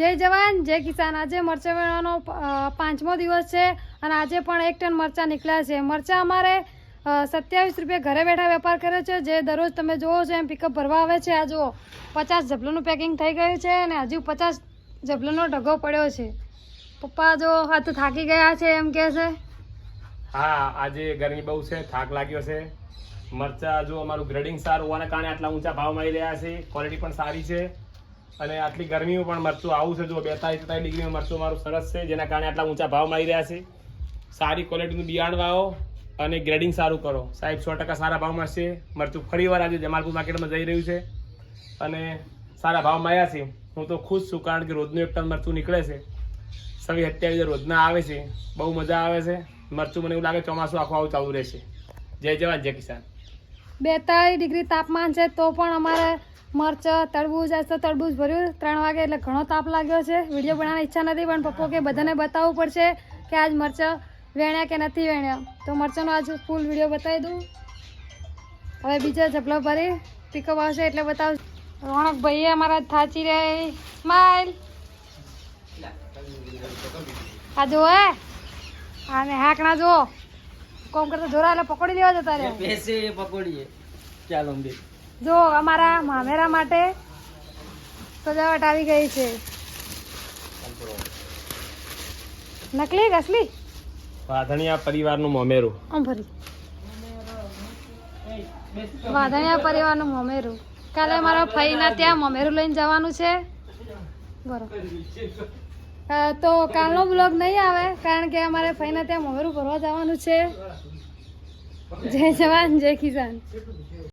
જય જવાન, જય કિસાન. આજે મરચાં વેણવાનો પાંચમો દિવસ છે અને આજે પણ એક ટન મરચાં નીકળ્યા છે. મરચાં અમારે સત્યાવીસ રૂપિયા ઘરે બેઠા વેપાર કરે છે. જે દરરોજ તમે જોવો છો એમ પિકઅપ ભરવા આવે છે. આ જુઓ, પચાસ જબલાનું પેકિંગ થઈ ગયું છે અને હજુ પચાસ જબલાનો ઢગો પડ્યો છે. પપ્પા જો તો થાકી ગયા છે એમ કહે છે? હા, આજે ગરમી બહુ છે, થાક લાગ્યો છે. મરચા જો અમારું ગ્રેડિંગ સારું હોવાના કારણે આટલા ઊંચા ભાવ મળી રહ્યા છે. ક્વોલિટી પણ સારી છે. અને આટલી ગરમીમાં પણ મરચું આવું છે જો બેતાલીસ તેતાલીસ ડિગ્રીમાં મરચું મારું સરસ છે, જેના કારણે આટલા ઊંચા ભાવ મળી રહ્યા છે. સારી ક્વોલિટીનું બિયાણ વાવો અને ગ્રેડિંગ સારું કરો. સાહેબ, સો ટકા સારા ભાવ મળશે. મરચું ફરીવાર આજે જમાલપુર માર્કેટમાં જઈ રહ્યું છે અને સારા ભાવ મળ્યા છે. હું તો ખુશ છું, કારણ કે રોજનું એક ટન મરચું નીકળે છે. સવી અત્યારે રોજના આવે છે. બહુ મજા આવે છે. મરચું મને એવું લાગે ચોમાસું આખું આવું ચાલુ રહેશે. જય જવાન, જય કિસાન. બેતાળીસ ડિગ્રી તાપમાન છે, તો પણ અમારે મરચા તરબૂજ આજ તો તરબૂજ ભર્યું ત્રણ વાગે એટલે ઘણો તાપ લાગ્યો છે. વીડિયો બનાવવાની ઈચ્છા નથી, પણ પપ્પો કે બધાને બતાવવું પડશે કે આજ મરચ વેણ્યા કે નથી વેણ્યા. તો મરચાંનો આજ ફૂલ વીડિયો બતાવી દઉં. હવે બીજા ઝબલો ભરી પિકઅપ આવશે એટલે બતાવ રોણક ભાઈએ અમારા થાચી રે. સ્માઈલ આ જો હે. અને હાક ના જો કોમ કરતા જોરા એટલે પકડી લેવા જતા રે ચાલો જો અમારા મામેરા માટે સજાવટ આવી ગઈ છે. નકલી અસલી? વાધણિયા પરિવારનું મોમેરું. આમ ફરી વાધણિયા પરિવારનું મોમેરું. કાલે મારા ફઈના ત્યાં મોમેરું લઈને જવાનું છે. બરોબર તો કાલનો બ્લોગ નહીં આવે કારણ કે અમારે ફઈના ત્યાં મોમેરું ભરવા જવાનું છે. જય જવાન જય કિસાન.